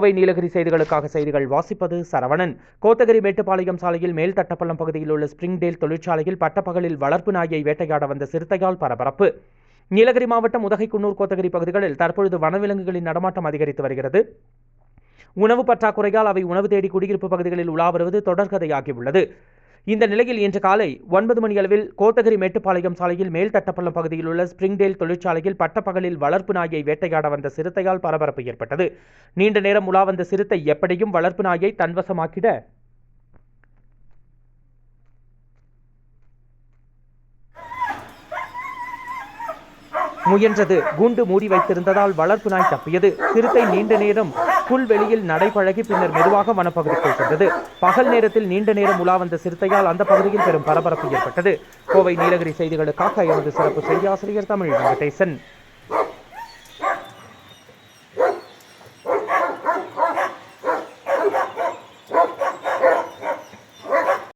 கோவை நீலகிரி செய்திகளுக்காக செய்திகள் வாசிப்பது சரவணன். கோத்தகிரி மேட்டுப்பாளையம் சாலையில் மேல்தட்டப்பள்ளம் பகுதியில் உள்ள ஸ்பிரிங்டேல் தொழிற்சாலையில் பட்டப்பகலில் வளர்ப்பு நாயை வேட்டையாட வந்த சிறுத்தையால் பரபரப்பு. நீலகிரி மாவட்டம் உதகைக்குன்னூர் கோத்தகிரி பகுதிகளில் தற்பொழுது வனவிலங்குகளின் நடமாட்டம் அதிகரித்து வருகிறது. உணவு பற்றாக்குறையால் அவை உணவு தேடி குடியிருப்பு பகுதிகளில் உலா வருவது தொடர்கதையாகியுள்ளது. இந்த நிலையில் இன்று காலை ஒன்பது மணி அளவில் கோத்தகிரி மேட்டுப்பாளையம் சாலையில் மேல்தட்டப்பள்ளம் பகுதியில் உள்ள ஸ்பிரிங்டேல் தொழிற்சாலையில் பட்டப்பகலில் வளர்ப்பு நாயை வேட்டையாட வந்த சிறுத்தையால் பரபரப்பு ஏற்பட்டது. நீண்ட நேரம் உலா வந்த சிறுத்தை எப்படியும் வளர்ப்பு நாயை தன்வசமாக்கிட முயன்றது. கூண்டு மூடி வைத்திருந்ததால் வளர்ப்பு நாய் தப்பியது. சிறுத்தை நீண்ட நேரம் புல்வெளியில் நடைபழகி பின்னர் மெதுவாக வனப்பகுதிக்குள் சென்றது. பகல் நேரத்தில் நீண்ட நேரம் உலா வந்த சிறுத்தையால் அந்த பகுதியில் பெரும் பரபரப்பு ஏற்பட்டது. கோவை நீலகிரி செய்திகளுக்காக எமது சிறப்பு செய்தியாசிரியர் தமிழ் வெங்கடேசன்.